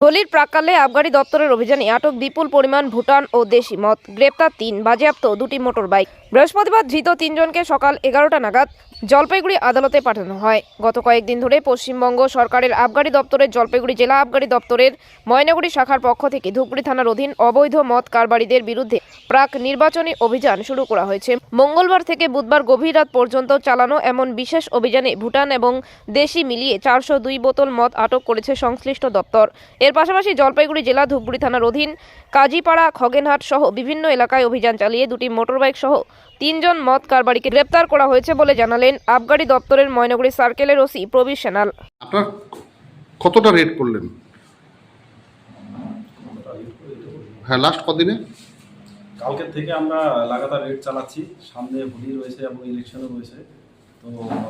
হোলির প্রাককালে আবগারি দপ্তরের অভিযানে আটক বিপুল পরিমাণ ভুটান ও দেশি মদ। গ্রেপ্তার তিন, বাজেয়াপ্ত দুটি মোটর বাইক বৃহস্পতিবার ধৃত তিনজনকে সকাল এগারোটা নাগাদ জলপাইগুড়ি আদালতে পাঠানো হয়। গত কয়েকদিন ধরে পশ্চিমবঙ্গ সরকারের আবগারি দপ্তরের জলপাইগুড়ি জেলা আবগারি দপ্তরের ময়নাগুড়ি শাখার পক্ষ থেকে ধুপগুড়ি থানার অধীন অবৈধ মদ কারবারিদের বিরুদ্ধে প্রাক নির্বাচনী অভিযান শুরু করা হয়েছে। মঙ্গলবার থেকে বুধবার গভীর রাত পর্যন্ত চালানো এমন বিশেষ অভিযানে ভুটান এবং দেশি মিলিয়ে চারশো দুই বোতল মদ আটক করেছে সংশ্লিষ্ট দপ্তর। এর পাশাপাশি জলপাইগুড়ি জেলা ধূপগুড়ি থানার অধীন কাজীপাড়া খগেনহাট সহ বিভিন্ন এলাকায় অভিযান চালিয়ে দুটি মোটরবাইক সহ তিনজন মদ কারবারিকে গ্রেপ্তার করা হয়েছে বলে জানালেন আবগারি দপ্তরের ময়নাগুড়ি সার্কেলের ওসি প্রবীর সেনাল। আপনার কতটা রেট করলেন? হ্যাঁ লাস্ট কদিনে? কালকের থেকে আমরা লাগাতার রেট চালাচ্ছি। সামনে হোলি রয়েছে এবং ইলেকশনও রয়েছে। তো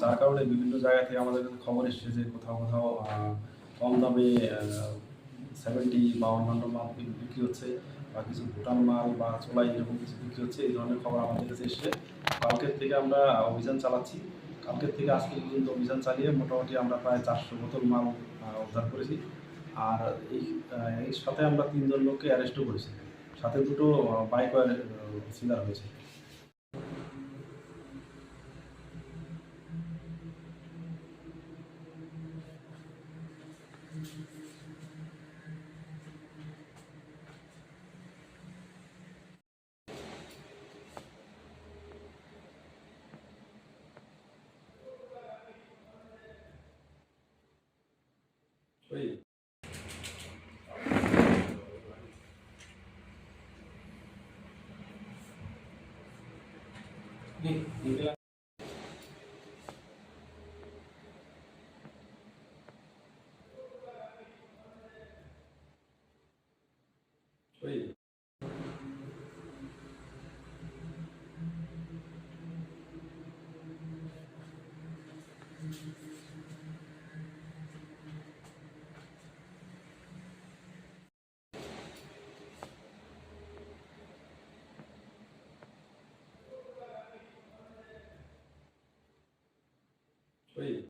যার কারণে বিভিন্ন জায়গা থেকে আমাদের কাছে খবর এসেছে যে কোথাও কোথাও কম দামে সেভেন্টি বা অন্যান্য মাল বিক্রি হচ্ছে, বা কিছু ভুটান মাল বা চোলাই এরকম কিছু বিক্রি হচ্ছে, এই ধরনের খবর আমাদের কাছে এসেছে। কালকের থেকে আমরা অভিযান চালাচ্ছি। কালকের থেকে আজকে পর্যন্ত অভিযান চালিয়ে মোটামুটি আমরা প্রায় চারশো বোতল মাল উদ্ধার করেছি। আর এই এর সাথে আমরা তিনজন লোককে অ্যারেস্টও করেছি। সাথে দুটো বাইক সিলার হয়েছে। đi đi ra Wait. Thank you. Oye,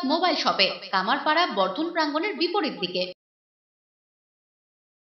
mobile শপে কামারপাড়া বর্ধন প্রাঙ্গনের বিপরীত দিকে।